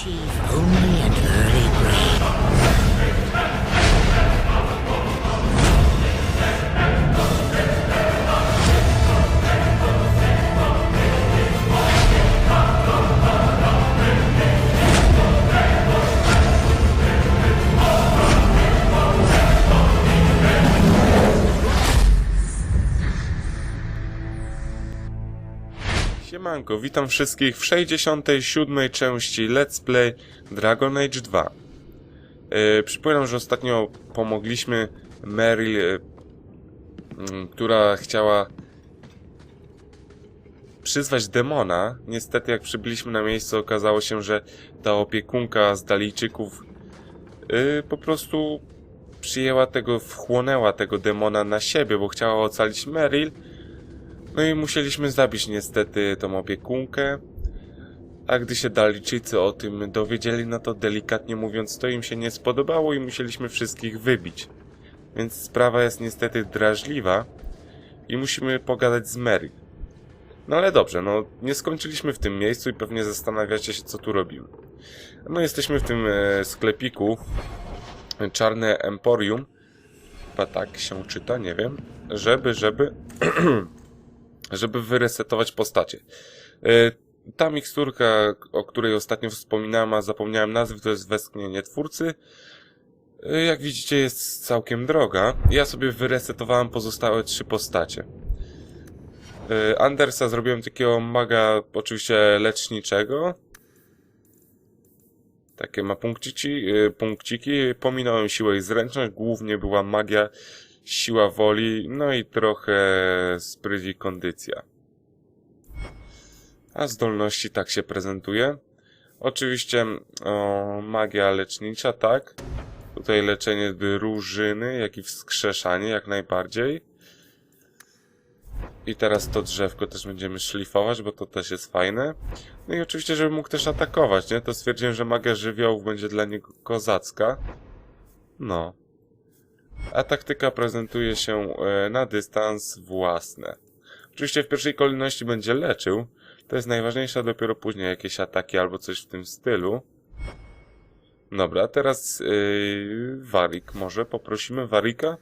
Achieve only Siemanko, witam wszystkich w 67. części Let's Play Dragon Age 2. Yy, przypominam, że ostatnio pomogliśmy Meryl, yy, mm, która chciała przyzwać demona. Niestety, jak przybyliśmy na miejsce, okazało się, że ta opiekunka z Dalijczyków yy, po prostu przyjęła tego, wchłonęła tego demona na siebie, bo chciała ocalić Meryl. No i musieliśmy zabić niestety tą opiekunkę. A gdy się Dalijczycy o tym dowiedzieli, no to delikatnie mówiąc, to im się nie spodobało i musieliśmy wszystkich wybić. Więc sprawa jest niestety drażliwa i musimy pogadać z Mary. No ale dobrze, no nie skończyliśmy w tym miejscu i pewnie zastanawiacie się, co tu robimy. No jesteśmy w tym e, sklepiku Czarne Emporium. Chyba tak się czyta, nie wiem. Żeby, żeby... żeby wyresetować postacie. Y, Ta miksturka, o której ostatnio wspominałem, a zapomniałem nazwy, to jest westchnienie twórcy. Y, Jak widzicie, jest całkiem droga. Ja sobie wyresetowałem pozostałe trzy postacie. Y, Andersa zrobiłem takiego maga, oczywiście leczniczego. Takie ma punkciki, y, punkciki. Pominąłem siłę i zręczność. Głównie była magia, siła woli, no i trochę spryt i kondycja. A zdolności tak się prezentuje. Oczywiście o, magia lecznicza, tak. Tutaj leczenie drużyny, jak i wskrzeszanie, jak najbardziej. I teraz to drzewko też będziemy szlifować, bo to też jest fajne. No i oczywiście, żeby mógł też atakować, nie? To stwierdziłem, że magia żywiołów będzie dla niego kozacka. No. A taktyka prezentuje się e, na dystans własne. Oczywiście w pierwszej kolejności będzie leczył. To jest najważniejsze, a dopiero później jakieś ataki albo coś w tym stylu. Dobra, teraz yy, Warik może poprosimy Warika.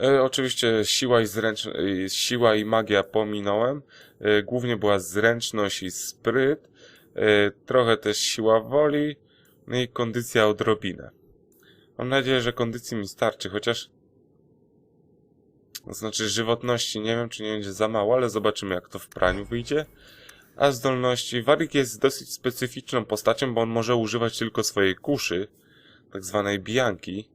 E, oczywiście siła i zręcz... siła i magia pominąłem. Głównie była zręczność i spryt. Trochę też siła woli. No i kondycja odrobinę. Mam nadzieję, że kondycji mi starczy, chociaż... Znaczy żywotności nie wiem, czy nie będzie za mało, ale zobaczymy jak to w praniu wyjdzie. A zdolności... Warik jest dosyć specyficzną postacią, bo on może używać tylko swojej kuszy, tak zwanej bijanki.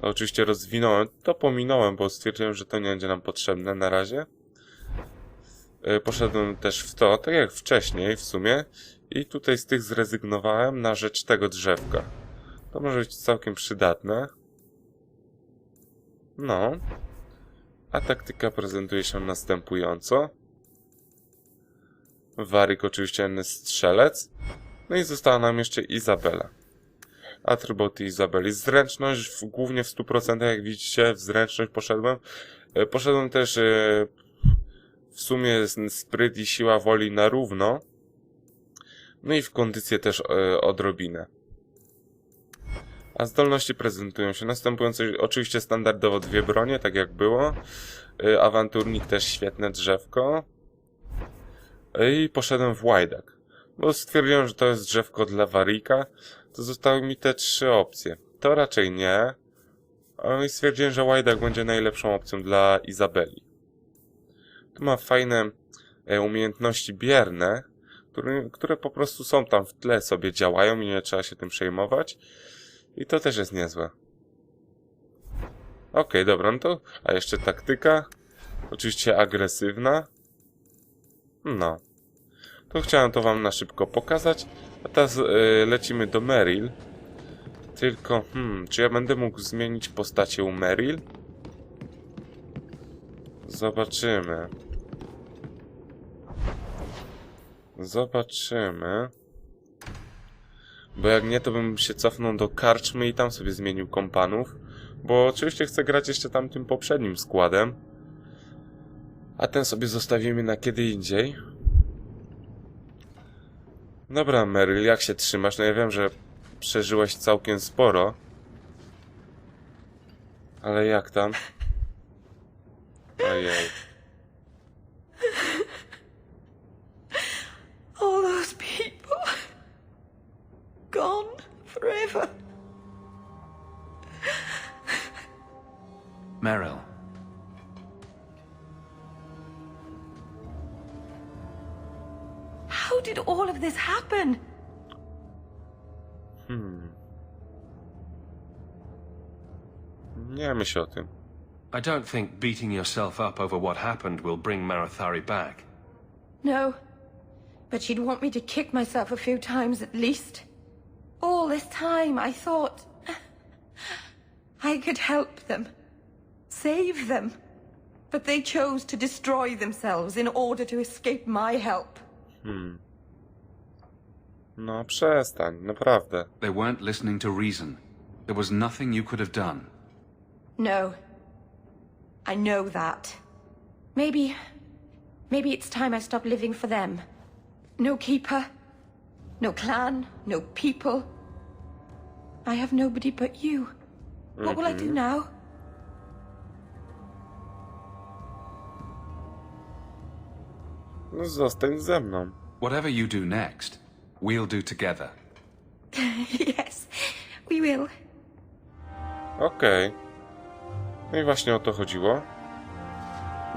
To oczywiście rozwinąłem, to pominąłem, bo stwierdziłem, że to nie będzie nam potrzebne na razie. E, Poszedłem też w to, tak jak wcześniej w sumie. I tutaj z tych zrezygnowałem na rzecz tego drzewka. To może być całkiem przydatne. No. A taktyka prezentuje się następująco. Warik oczywiście strzelec. No i została nam jeszcze Izabela. Atrybuty Izabeli. Zręczność w, głównie w 100%, jak widzicie, w zręczność poszedłem. E, Poszedłem też e, w sumie spryt i siła woli na równo. No i w kondycję też e, odrobinę. A zdolności prezentują się następująco. Oczywiście standardowo dwie bronie, tak jak było. Y, Awanturnik też świetne drzewko. Y, I poszedłem w łajdak. Bo stwierdziłem, że to jest drzewko dla Warika. To zostały mi te trzy opcje. To raczej nie. Ale stwierdziłem, że łajdak będzie najlepszą opcją dla Izabeli. Tu ma fajne e, umiejętności bierne, które, które po prostu są tam w tle, sobie działają i nie trzeba się tym przejmować. I to też jest niezłe. Okej, dobra, no to... A jeszcze taktyka. Oczywiście agresywna. No. To chciałem to wam na szybko pokazać. A teraz y, lecimy do Meryl. Tylko, hmm, czy ja będę mógł zmienić postacie u Meryl? Zobaczymy. Zobaczymy. Bo jak nie, to bym się cofnął do karczmy i tam sobie zmienił kompanów. Bo oczywiście chcę grać jeszcze tam tym poprzednim składem. A ten sobie zostawimy na kiedy indziej. Dobra, Meryl, jak się trzymasz? No ja wiem, że przeżyłeś całkiem sporo. Ale jak tam? Ojej. Gone forever. Meryl, How did all of this happen? Hmm. Nie myśl o tym. I don't think beating yourself up over what happened will bring Marathari back. No. But she'd want me to kick myself a few times at least. All this time I thought I could help them. Save them. But they chose to destroy themselves in order to escape my help. Hmm. No przestań, naprawdę. They weren't listening to reason. There was nothing you could have done. No. I know that. Maybe. Maybe it's time I stop living for them. No keeper. No clan. No people. I have nobody but you. What will I do now? No zostań ze mną. Whatever you do next, we'll do together. yes, we will. Okej. No i właśnie o to chodziło.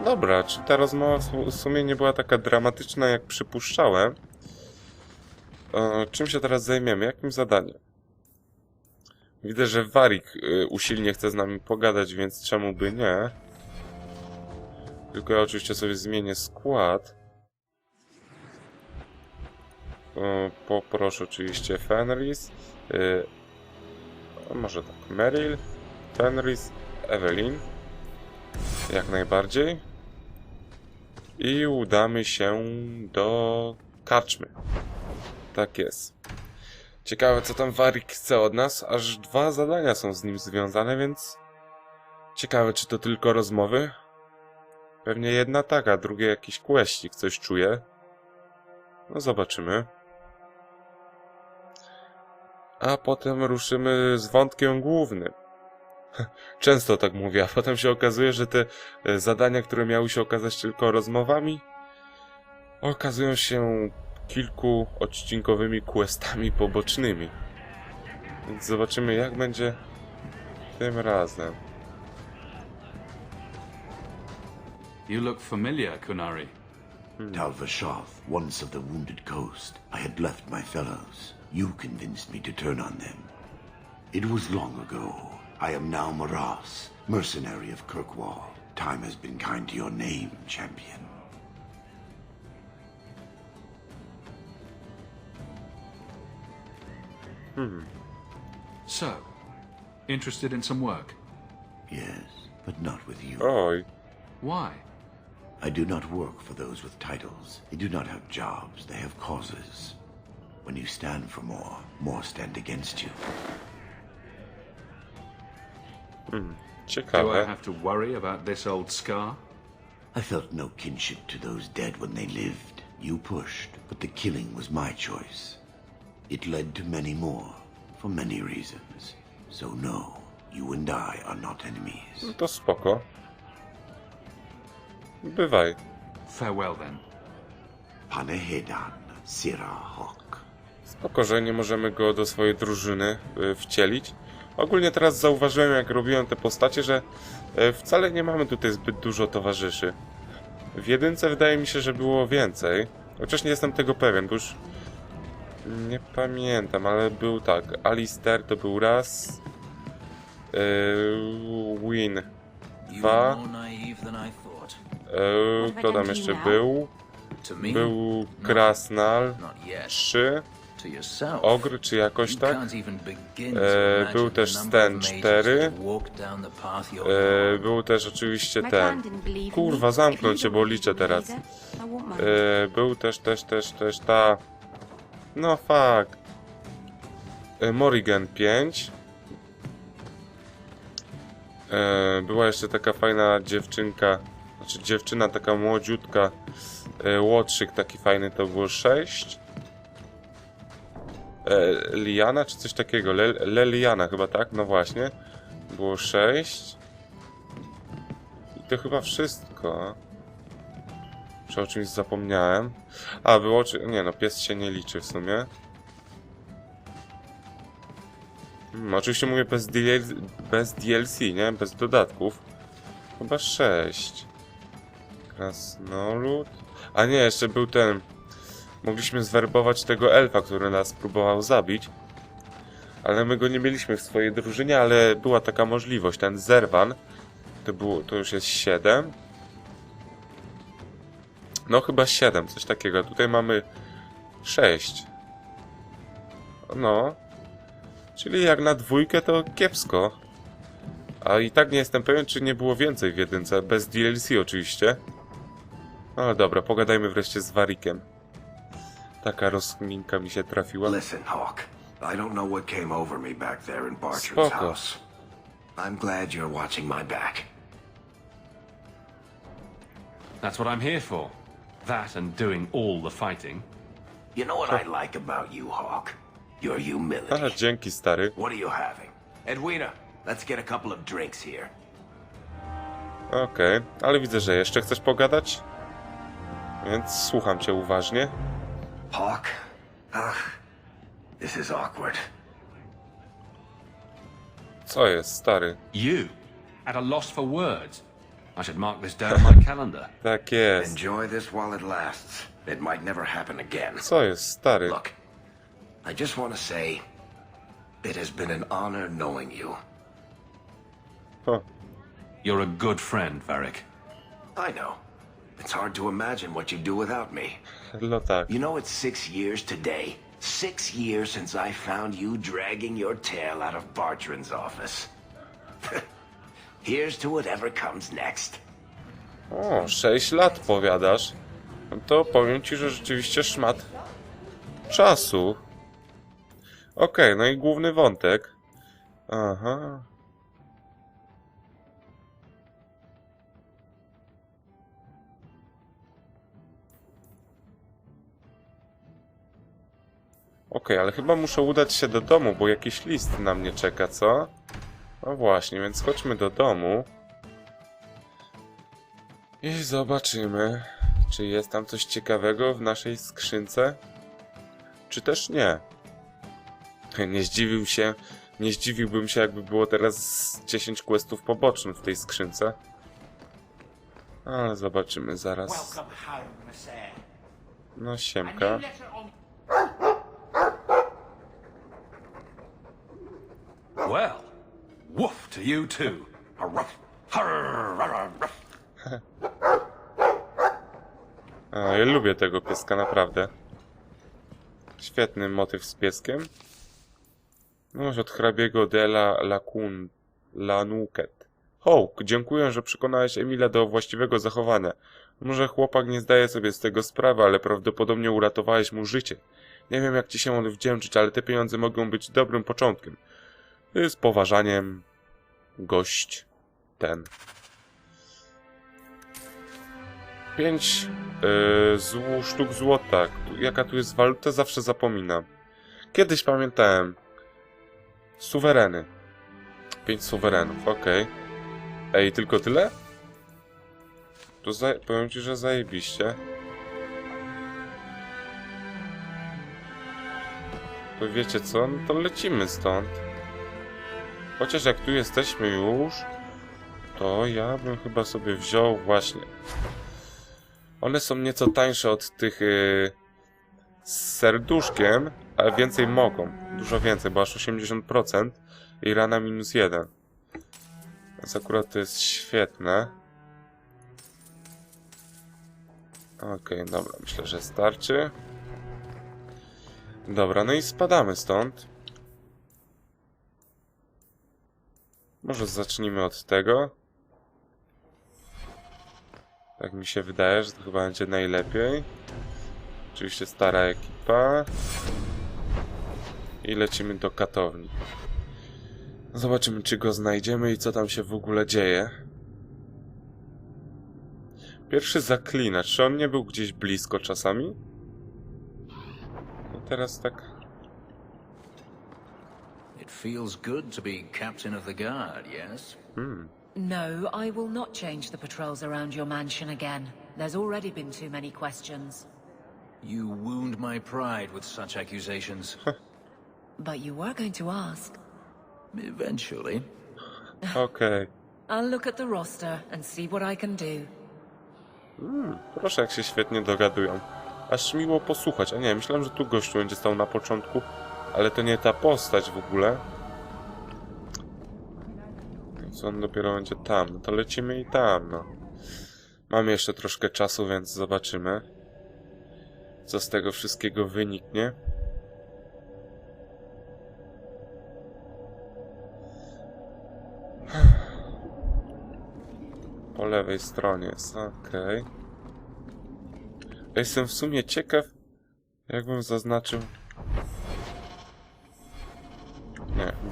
Dobra, czy ta rozmowa w w sumie nie była taka dramatyczna, jak przypuszczałem? E, czym się teraz zajmiemy? Jakim zadaniem? Widzę, że Warik y, usilnie chce z nami pogadać, więc czemu by nie? Tylko ja oczywiście sobie zmienię skład. Poproszę oczywiście Fenris. Y, może tak, Meryl, Fenris, Evelyn. Jak najbardziej. I udamy się do karczmy. Tak jest. Ciekawe, co tam Warik chce od nas. Aż dwa zadania są z nim związane, więc... Ciekawe, czy to tylko rozmowy? Pewnie jedna taka, drugie jakiś questik, coś czuję. No zobaczymy. A potem ruszymy z wątkiem głównym. Często tak mówię, a potem się okazuje, że te e, zadania, które miały się okazać tylko rozmowami, okazują się kilku odcinkowymi questami pobocznymi. Więc zobaczymy, jak będzie tym razem. You look familiar, Kunari. Tal Vashoth, once of the Wounded Coast, I had left my fellows. You convinced me to turn on them. It was long ago. I am now Maras, mercenary of Kirkwall. Time has been kind to your name, champion. Hmm. So, interested in some work? Yes, but not with you. Oj, Why? I do not work for those with titles. They do not have jobs, they have causes. When you stand for more, more stand against you. Do I have to worry about this old scar? I felt no kinship to those dead when they lived. You pushed, but the killing was my choice. It led to many more, for many reasons. So no, you and I are not enemies. No to spoko. Bywaj. Farewell then. Panehedan, Sira Hawk. Spoko, że nie możemy go do swojej drużyny y, wcielić. Ogólnie teraz zauważyłem, jak robiłem te postacie, że y, wcale nie mamy tutaj zbyt dużo towarzyszy. W jedynce wydaje mi się, że było więcej. Chociaż nie jestem tego pewien, bo już nie pamiętam, ale był tak. Alistair to był raz. Yy, Win dwa. Yy, kto tam jeszcze był? Był Krasnal trzy. Ogr czy jakoś tak? E, był też mages 4. that have walked down the path you're E, on. był też oczywiście ten. Kurwa, zamknąć się, bo liczę teraz. E, był też, też, też, też ta... No fuck. E, Morrigan 5. E, była jeszcze taka fajna dziewczynka, znaczy dziewczyna taka młodziutka, e, łotrzyk taki fajny to było 6. e, Liana, czy coś takiego. Le, Leliana chyba, tak? No właśnie. Było 6. I to chyba wszystko. Czy o czymś zapomniałem? A, było czy... Nie no, pies się nie liczy w sumie. Hmm, oczywiście mówię bez, DL... bez DLC, nie? Bez dodatków. Chyba 6. Krasnolud. A nie, jeszcze był ten... Mogliśmy zwerbować tego elfa, który nas próbował zabić. Ale my go nie mieliśmy w swojej drużynie, ale była taka możliwość. Ten Zerwan. To, było, to już jest 7. No chyba 7, coś takiego. Tutaj mamy 6. No. Czyli jak na dwójkę to kiepsko. A i tak nie jestem pewien, czy nie było więcej w jedynce. Bez DLC oczywiście. Ale dobra, pogadajmy wreszcie z Warikiem. Taka rozkminka mi się trafiła. Listen, Hawk. I don't know what came over me back there in Bartram's house. I'm glad you're watching my back. That's what I'm here for. That and doing all the fighting. You know what I like about you, Hawk? Your Aha, humility. dzięki stary. What are you having? Edwina, let's get a couple of drinks here. Okej, ale widzę, że jeszcze chcesz pogadać? Więc słucham cię uważnie. Hawk? Ugh. This is awkward. Co jest, stary? You, at a loss for words. I should mark this down on my calendar. Tak jest. Enjoy this while it lasts. It might never happen again. Co jest, stary? Look, I just want to say it has been an honor knowing you. O, You're a good friend, Varric. I know. It's hard to imagine what you'd do without me. no tak. You know, it's six years today. Six years since I found you dragging your tail out of Bartran's office. Here's to whatever comes next. O, 6 lat powiadasz. No to powiem ci, że rzeczywiście szmat czasu. Okej, no i główny wątek. Aha. Okej, ale chyba muszę udać się do domu, bo jakiś list na mnie czeka, co? No właśnie, więc chodźmy do domu. I zobaczymy, czy jest tam coś ciekawego w naszej skrzynce, czy też nie. Nie zdziwił się, nie zdziwiłbym się, jakby było teraz z 10 questów pobocznych w tej skrzynce. Ale zobaczymy zaraz. No siemka. Well, woof to you too. A ja lubię tego pieska, naprawdę. Świetny motyw z pieskiem. No, od hrabiego de la Lacun... Lanuket. Hołk, dziękuję, że przekonałeś Emila do właściwego zachowania. Może chłopak nie zdaje sobie z tego sprawy, ale prawdopodobnie uratowałeś mu życie. Nie wiem, jak ci się odwdzięczyć, ale te pieniądze mogą być dobrym początkiem. Z poważaniem... Gość... ten... Pięć yy, zł, sztuk złota. Jaka tu jest waluta? Zawsze zapominam. Kiedyś pamiętałem. Suwereny. Pięć suwerenów, okej. Ej, tylko tyle? To powiem ci, że zajebiście. To wiecie co? No to lecimy stąd. Chociaż jak tu jesteśmy już, to ja bym chyba sobie wziął właśnie one są nieco tańsze od tych yy, z serduszkiem, ale więcej mogą. Dużo więcej, bo aż 80% i rana minus 1. Więc akurat to jest świetne. Okej, dobra, myślę, że starczy. Dobra, no i spadamy stąd. Może zacznijmy od tego. Tak mi się wydaje, że to chyba będzie najlepiej. Oczywiście stara ekipa. I lecimy do katowni. Zobaczymy, czy go znajdziemy i co tam się w ogóle dzieje. Pierwszy zaklinacz. Czy on nie był gdzieś blisko czasami? No teraz tak... It feels good to be captain of the guard, yes? No, I will not change the patrols around your mansion again. There's already been too many questions. You wound my pride with such accusations. But you were going to ask. Eventually. Okej. I'll look at the roster and see what I can do. Proszę, jak się świetnie dogadują. Aż miło posłuchać. A nie, myślałem, że tu gościu będzie stał na początku, ale to nie ta postać w ogóle. Więc on dopiero będzie tam. No to lecimy i tam, no. Mamy jeszcze troszkę czasu, więc zobaczymy, co z tego wszystkiego wyniknie. Po lewej stronie jest, okej. Jestem w sumie ciekaw, jakbym zaznaczył...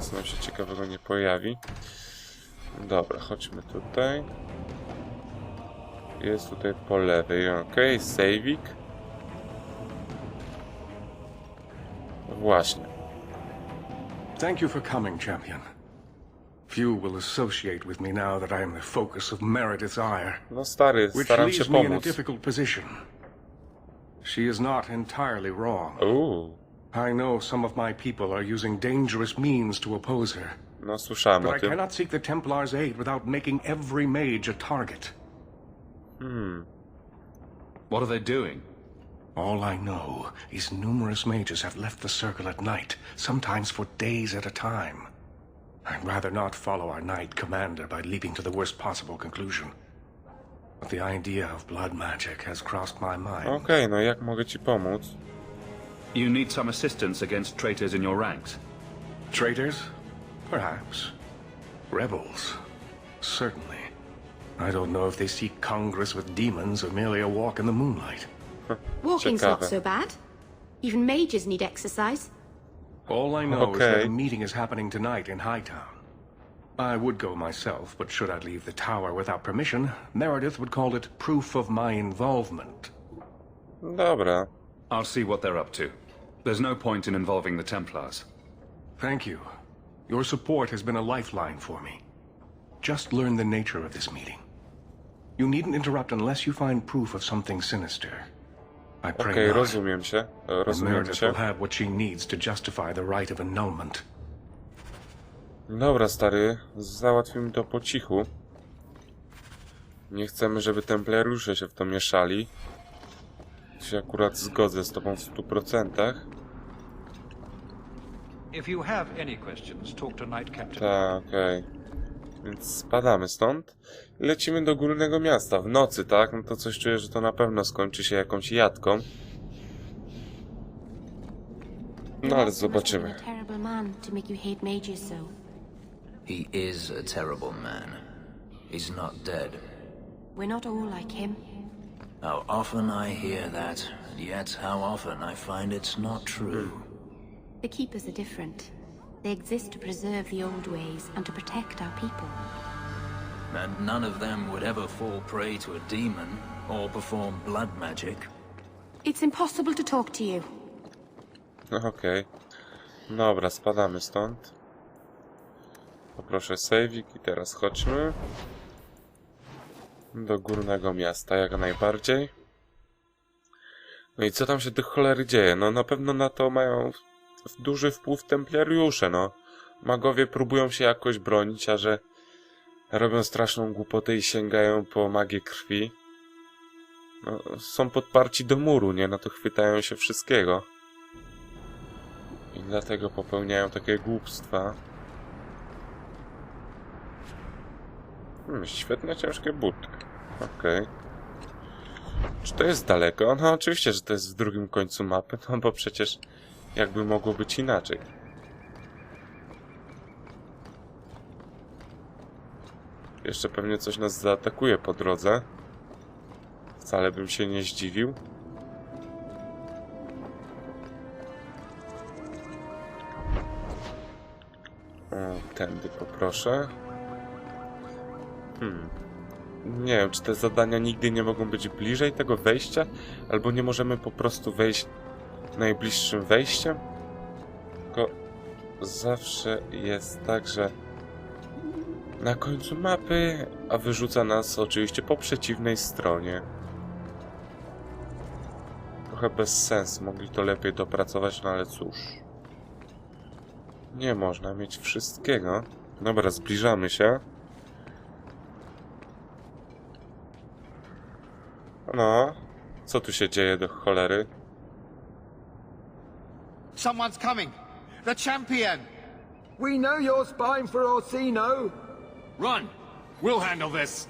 nic nam się ciekawego nie pojawi. Dobra, chodźmy tutaj. Jest tutaj po lewej, okej, saving. Właśnie. Thank you for coming, champion. Few will associate with me now that I am the focus of Meredith's ire, No stary, which leaves me in a difficult position. She is not entirely wrong. Uuu, I know some of my people are using dangerous means to oppose her, no słyszałem but o I tym. cannot seek the Templar's aid without making every mage a target. Hmm. What are they doing? All I know is numerous mages have left the circle at night, sometimes for days at a time. I'd rather not follow our knight commander by leaping to the worst possible conclusion. But the idea of blood magic has crossed my mind. Okej, no jak mogę ci pomóc? You need some assistance against traitors in your ranks. Traitors? Perhaps. Rebels? Certainly. I don't know if they seek congress with demons or merely a walk in the moonlight. Walking's not so bad. Even mages need exercise. All I know is that a meeting is happening tonight in Hightown. I would go myself, but should I leave the tower without permission, Meredith would call it proof of my involvement. Dobra. Uh, I'll see what they're up to. There's no point in involving the Templars. Thank you. Your support has been a lifeline for me. Just learn the nature of this meeting. You needn't interrupt unless you find proof of something sinister. I pray Okej, not. rozumiem cię. And Rozumiem Meredith cię. will have what she needs to justify the right of annulment. Dobra, stary, załatwimy to po cichu. Nie chcemy, żeby templariusze się w to mieszali. Się akurat zgodzę z tobą w 100%. If you have any questions, talk to Knight Captain. Tak, okej. Więc spadamy stąd. Lecimy do górnego miasta w nocy, tak? No to coś czuję, że to na pewno skończy się jakąś jadką. No ale zobaczymy. He is a terrible man. He's not dead. We're not all like him. How often I hear that, and yet how often I find it's not true. The keepers are different. They exist to preserve the old ways and to protect our people. And none of them would ever fall prey to a demon or perform blood magic. It's impossible to talk to you. No okej. Dobra, spadamy stąd. Poproszę saving i teraz chodźmy. Do górnego miasta, jak najbardziej. No i co tam się do cholery dzieje? No na pewno na to mają duży wpływ templariusze, no. Magowie próbują się jakoś bronić, a że robią straszną głupotę i sięgają po magię krwi. No, są podparci do muru, nie? No to chwytają się wszystkiego. I dlatego popełniają takie głupstwa. Hmm, świetne, ciężkie buty. Okej. Czy to jest daleko? No oczywiście, że to jest w drugim końcu mapy, no bo przecież jakby mogło być inaczej. Jeszcze pewnie coś nas zaatakuje po drodze. Wcale bym się nie zdziwił. O, tędy poproszę. Hmm. Nie wiem, czy te zadania nigdy nie mogą być bliżej tego wejścia, albo nie możemy po prostu wejść najbliższym wejściem? Tylko zawsze jest tak, że na końcu mapy, a wyrzuca nas oczywiście po przeciwnej stronie. Trochę bez sensu, mogli to lepiej dopracować, no ale cóż. Nie można mieć wszystkiego. Dobra, zbliżamy się. No, co tu się dzieje do cholery? Someone's coming. The champion. We know you're spying for Orsino. Run. We'll handle this.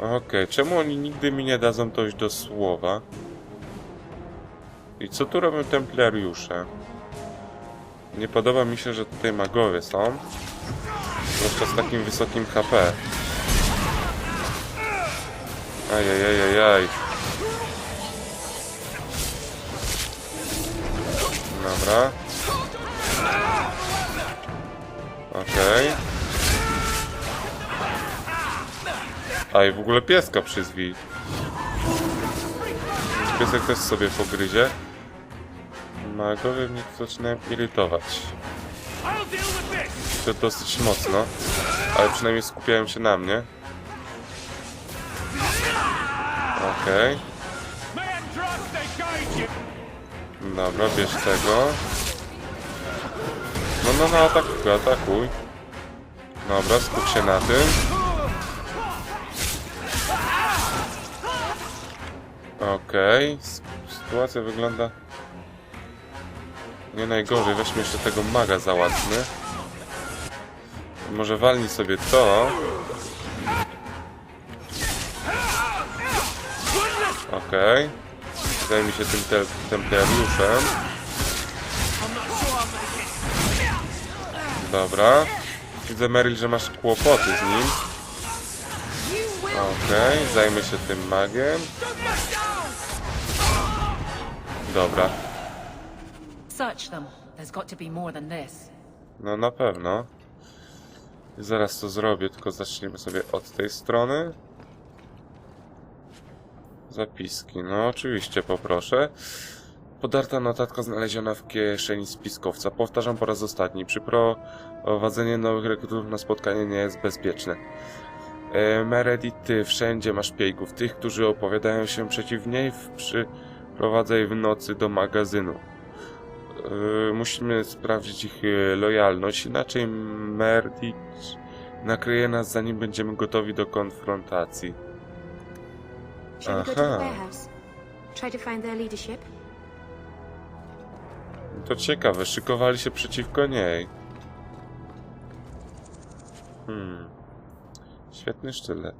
Okej, czemu oni nigdy mi nie dadzą dojść do słowa? I co tu robią templariusze? Nie podoba mi się, że tutaj magowie są. Zwłaszcza z takim wysokim HP. Ajajajajaj. Dobra. Okej. A i w ogóle pieska przyzwij. Piesek też sobie pogryzie. Magowie mnie zaczynają irytować. To dosyć mocno. Ale przynajmniej skupiają się na mnie. Okej. Dobra, bierz tego. No, no, no, atakuj, atakuj. Dobra, skup się na tym. Okej, s- sytuacja wygląda nie najgorzej. Weźmy jeszcze tego maga załatwmy. Może walnij sobie to. Okej. Zajmij się tym te templariuszem. Dobra. Widzę, Meryl, że masz kłopoty z nim. Okej, zajmę się tym magiem. Dobra, no na pewno. Zaraz to zrobię, tylko zaczniemy sobie od tej strony. Zapiski, no oczywiście poproszę. Podarta notatka znaleziona w kieszeni spiskowca. Powtarzam po raz ostatni. Przyprowadzenie nowych rekrutów na spotkanie nie jest bezpieczne. E, Meredith, ty wszędzie masz piejków. Tych, którzy opowiadają się przeciw niej, przyprowadzaj w nocy do magazynu. E, musimy sprawdzić ich e, lojalność, inaczej Meredith nakryje nas zanim będziemy gotowi do konfrontacji. Shall we go to the Aha. warehouse? Try to find their leadership? To ciekawe, szykowali się przeciwko niej. Hmm. Świetny sztylet.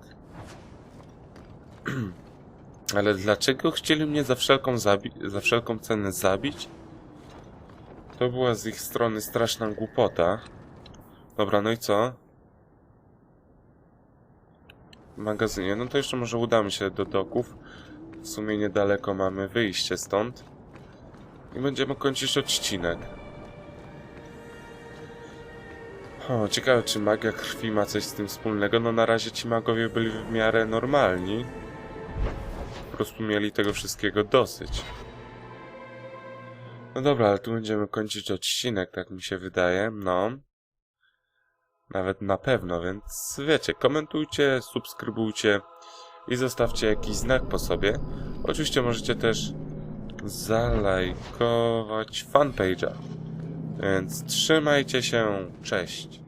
Ale dlaczego chcieli mnie za wszelką, za wszelką cenę zabić? To była z ich strony straszna głupota. Dobra, no i co? Magazynie. No to jeszcze może udamy się do doków. W sumie niedaleko mamy wyjście stąd. I będziemy kończyć odcinek. O, ciekawe, czy magia krwi ma coś z tym wspólnego. No na razie ci magowie byli w miarę normalni. Po prostu mieli tego wszystkiego dosyć. No dobra, ale tu będziemy kończyć odcinek, tak mi się wydaje. No. Nawet na pewno, więc wiecie, komentujcie, subskrybujcie i zostawcie jakiś znak po sobie. Oczywiście możecie też zalajkować fanpage'a. Więc trzymajcie się, cześć!